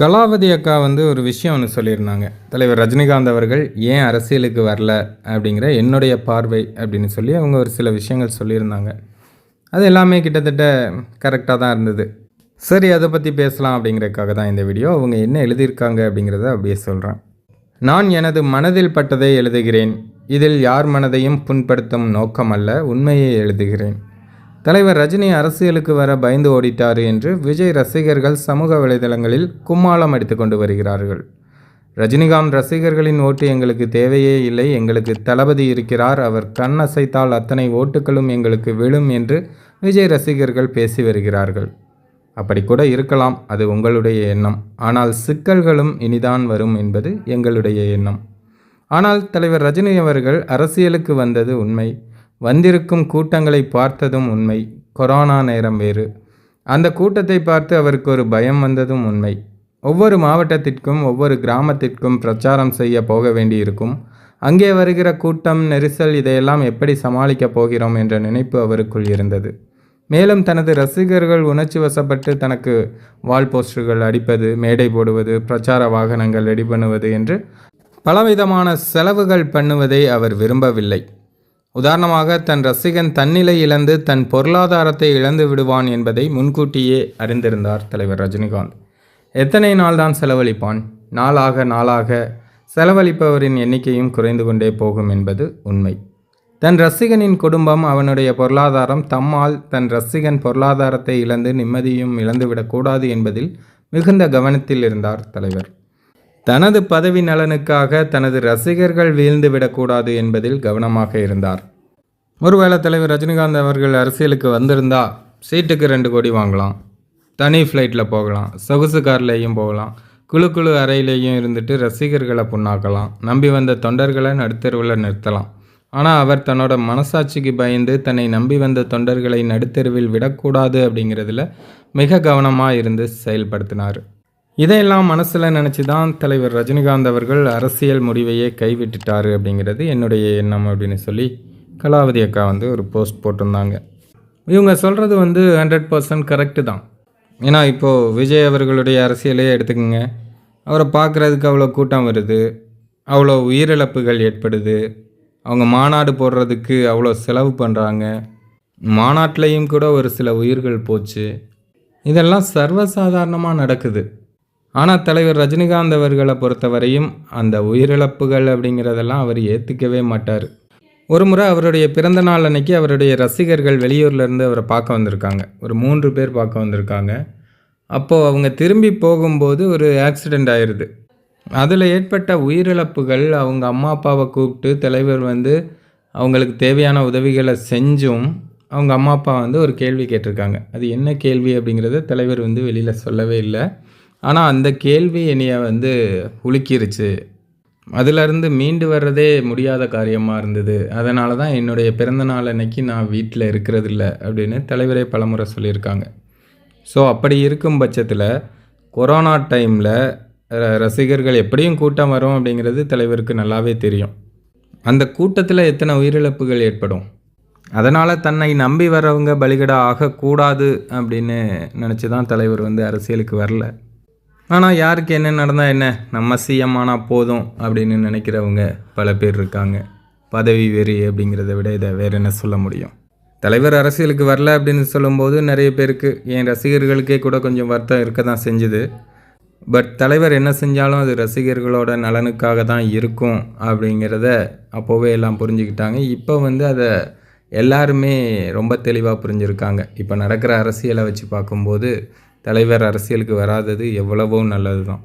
கலாவதி அக்கா வந்து ஒரு விஷயம் ஒன்று சொல்லியிருந்தாங்க. தலைவர் ரஜினிகாந்த் அவர்கள் ஏன் அரசியலுக்கு வரல அப்படிங்கிற என்னுடைய பார்வை அப்படின்னு சொல்லி அவங்க ஒரு சில விஷயங்கள் சொல்லியிருந்தாங்க. அது எல்லாமே கிட்டத்தட்ட கரெக்டாக தான் இருந்தது. சரி அதை பற்றி பேசலாம் அப்படிங்கிறதுக்காக தான் இந்த வீடியோ. அவங்க என்ன எழுதியிருக்காங்க அப்படிங்கிறத அப்படியே சொல்கிறேன் நான் எனது மனதில் பட்டதை எழுதுகிறேன். இதில் யார் மனதையும் புண்படுத்தும் நோக்கமல்ல உண்மையை எழுதுகிறேன். தலைவர் ரஜினி அரசியலுக்கு வர பயந்து ஓடிட்டார் என்று விஜய் ரசிகர்கள் சமூக வலைதளங்களில் கும்மாளம் அடித்து கொண்டு வருகிறார்கள். ரஜினிகாந்த் ரசிகர்களின் ஓட்டு எங்களுக்கு தேவையே இல்லை எங்களுக்கு தளபதி இருக்கிறார் அவர் கண் அசைத்தால் அத்தனை ஓட்டுகளும் எங்களுக்கு விழும் என்று விஜய் ரசிகர்கள் பேசி வருகிறார்கள். அப்படி கூட இருக்கலாம் அது உங்களுடைய எண்ணம். ஆனால் சிக்கல்களும் இனிதான் வரும் என்பது எங்களுடைய எண்ணம். ஆனால் தலைவர் ரஜினி அவர்கள் அரசியலுக்கு வந்தது உண்மை. வந்திருக்கும் கூட்டங்களை பார்த்ததும் உண்மை. கொரோனா நேரம் வேறு. அந்த கூட்டத்தை பார்த்து அவருக்கு ஒரு பயம் வந்ததும் உண்மை. ஒவ்வொரு மாவட்டத்திற்கும் ஒவ்வொரு கிராமத்திற்கும் பிரச்சாரம் செய்ய போக வேண்டியிருக்கும். அங்கே வருகிற கூட்டம் நெரிசல் இதையெல்லாம் எப்படி சமாளிக்கப் போகிறோம் என்ற நினைப்பு அவருக்குள் இருந்தது. மேலும் தனது ரசிகர்கள் உணர்ச்சி வசப்பட்டு தனக்கு வால் போஸ்டர்கள் அடிப்பது மேடை போடுவது பிரச்சார வாகனங்கள் ரெடி பண்ணுவது என்று பலவிதமான செலவுகள் பண்ணுவதை அவர் விரும்பவில்லை. உதாரணமாக தன் ரசிகன் தன்னிலை இழந்து தன் பொருளாதாரத்தை இழந்து விடுவான் என்பதை முன்கூட்டியே அறிந்திருந்தார் தலைவர் ரஜினிகாந்த். எத்தனை நாள் தான் செலவழிப்பான்? நாளாக நாளாக செலவழிப்பவரின் எண்ணிக்கையும் குறைந்து கொண்டே போகும் என்பது உண்மை. தன் ரசிகனின் குடும்பம் அவனுடைய பொருளாதாரம் தம்மால் தன் ரசிகன் பொருளாதாரத்தை இழந்து நிம்மதியும் இழந்துவிடக்கூடாது என்பதில் மிகுந்த கவனத்தில் இருந்தார் தலைவர். தனது பதவி நலனுக்காக தனது ரசிகர்கள் வீழ்ந்து விடக்கூடாது என்பதில் கவனமாக இருந்தார். ஒருவேளை தலைவர் ரஜினிகாந்த் அவர்கள் அரசியலுக்கு வந்திருந்தா சீட்டுக்கு ரெண்டு கோடி வாங்கலாம். தனி ஃப்ளைட்டில் போகலாம். சொகுசு கார்லேயும் போகலாம். குழு குழு அறையிலேயும் இருந்துட்டு ரசிகர்களை புண்ணாக்கலாம். நம்பி வந்த தொண்டர்களை நடுத்தெருவில் நிறுத்தலாம். ஆனால் அவர் தன்னோட மனசாட்சிக்கு பயந்து தன்னை நம்பி வந்த தொண்டர்களை நடுத்தெருவில் விடக்கூடாது அப்படிங்கிறதுல மிக கவனமாக இருந்து செயல்படுத்தினார். இதையெல்லாம் மனசில் நினச்சி தான் தலைவர் ரஜினிகாந்த் அவர்கள் அரசியல் முடிவையே கைவிட்டுட்டார் அப்படிங்கிறது என்னுடைய எண்ணம் அப்படின்னு சொல்லி கலாவதி அக்கா வந்து ஒரு போஸ்ட் போட்டிருந்தாங்க. இவங்க சொல்கிறது வந்து ஹண்ட்ரட் பர்சன்ட் கரெக்டு தான். ஏன்னா இப்போது விஜய் அவர்களுடைய அரசியலே எடுத்துக்கோங்க. அவரை பார்க்குறதுக்கு அவ்வளோ கூட்டம் வருது. அவ்வளோ உயிரிழப்புகள் ஏற்படுது. அவங்க மாநாடு போடுறதுக்கு அவ்வளோ செலவு பண்ணுறாங்க மாநாட்டிலையும் கூட ஒரு சில உயிர்கள் போச்சு. இதெல்லாம் சர்வசாதாரணமாக நடக்குது. ஆனால் தலைவர் ரஜினிகாந்த் அவர்களை பொறுத்தவரையும் அந்த உயிரிழப்புகள் அப்படிங்கிறதெல்லாம் அவர் ஏற்றுக்கவே மாட்டார். ஒரு முறை அவருடைய பிறந்த நாள் அன்னைக்கு அவருடைய ரசிகர்கள் வெளியூர்லேருந்து அவரை பார்க்க வந்திருக்காங்க. ஒரு மூன்று பேர் பார்க்க வந்திருக்காங்க. அப்போது அவங்க திரும்பி போகும்போது ஒரு ஆக்சிடெண்ட் ஆயிடுது அதில் ஏற்பட்ட உயிரிழப்புகள் அவங்க அம்மா அப்பாவை கூப்பிட்டு தலைவர் வந்து அவங்களுக்கு தேவையான உதவிகளை செஞ்சும் அவங்க அம்மா அப்பா வந்து ஒரு கேள்வி கேட்டிருக்காங்க. அது என்ன கேள்வி அப்படிங்கிறத தலைவர் வந்து வெளியில் சொல்லவே இல்லை. ஆனால் அந்த கேள்வி என்னையை வந்து உலுக்கிருச்சு. அதிலிருந்து மீண்டு வர்றதே முடியாத காரியமாக இருந்தது. அதனால தான் என்னுடைய பிறந்த நாள் அன்னைக்கு நான் வீட்டில் இருக்கிறதில்ல அப்படின்னு தலைவரே பலமுறை சொல்லியிருக்காங்க. ஸோ அப்படி இருக்கும் பட்சத்தில் கொரோனா டைமில் ரசிகர்கள் எப்படியும் கூட்டம் வரும் அப்படிங்கிறது தலைவருக்கு நல்லாவே தெரியும். அந்த கூட்டத்தில் எத்தனை உயிரிழப்புகள் ஏற்படும்? அதனால் தன்னை நம்பி வரவங்க பலிகடா ஆகக்கூடாது அப்படின்னு நினச்சி தான் தலைவர் வந்து அரசியலுக்கு வரல. ஆனால் யாருக்கு என்ன நடந்தால் என்ன? நம்ம சிஎம் ஆனால் போதும் அப்படின்னு நினைக்கிறவங்க பல பேர் இருக்காங்க. பதவி வெறி அப்படிங்கிறத விட இதை வேறு என்ன சொல்ல முடியும்? தலைவர் அரசியலுக்கு வரல அப்படின்னு சொல்லும்போது நிறைய பேருக்கு என் ரசிகர்களுக்கே கூட கொஞ்சம் வருத்தம் இருக்க தான் செஞ்சுது. பட் தலைவர் என்ன செஞ்சாலும் அது ரசிகர்களோட நலனுக்காக தான் இருக்கும் அப்படிங்கிறத அப்போவே எல்லாம் புரிஞ்சுக்கிட்டாங்க. இப்போ வந்து அதை எல்லாருமே ரொம்ப தெளிவாக புரிஞ்சுருக்காங்க. இப்போ நடக்கிற அரசியலை வச்சு பார்க்கும்போது தலைவர் அரசியலுக்கு வராதது எவ்வளவோ நல்லது தான்